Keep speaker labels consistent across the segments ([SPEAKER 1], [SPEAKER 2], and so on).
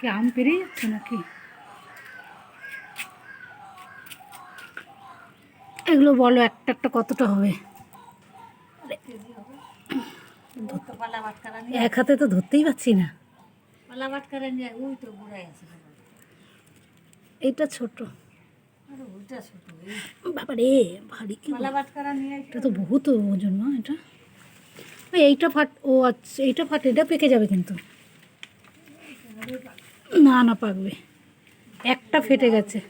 [SPEAKER 1] কি আম পেরিয়ে যাচ্ছে নাকি? এগুলো বলো একটা একটা কতটা হবে? এক হাতে তো ধরতেই পারছি না। এইটা ছোট।
[SPEAKER 2] আরে ওইটা ছোট
[SPEAKER 1] বাবা রে ভারী কি এটা তো বহুত ওজন মা এটা? এইটা ফাট, ও আচ্ছা এইটা ফাটে এটা পেকে যাবে কিন্তু। না না পাকবে। একটা ফেটে গেছে।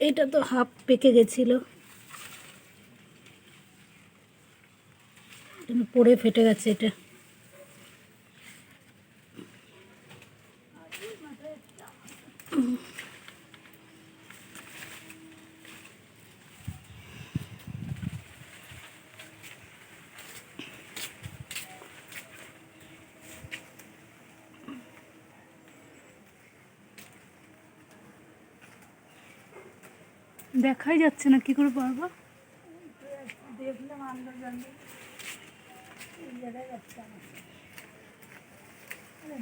[SPEAKER 1] এটা তো হাফ পেকে গেছিল। পড়ে ফেটে গেছে এটা। দেখাই যাচ্ছে না, কি করে পারব?
[SPEAKER 2] দেখলাম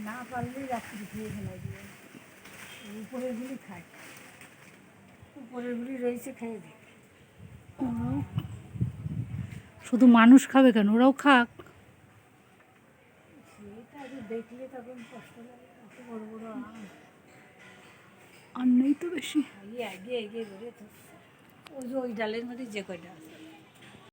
[SPEAKER 2] না পারলেই রাত্রি খেয়ে ফেলা দিয়ে উপরেরগুলি খায় উপরেরগুলি রয়েছে খেয়ে দিই
[SPEAKER 1] শুধু মানুষ খাবে কেন, ওরাও খাক।
[SPEAKER 2] সেটা দেখলে তখন কষ্ট লাগে বড় বড়
[SPEAKER 1] আর নেই তো বেশি।
[SPEAKER 2] ইয়ে গিয়ে এগিয়ে ধরে তো। ওই যে ওই ডালের মধ্যে যে কয়টা আছে।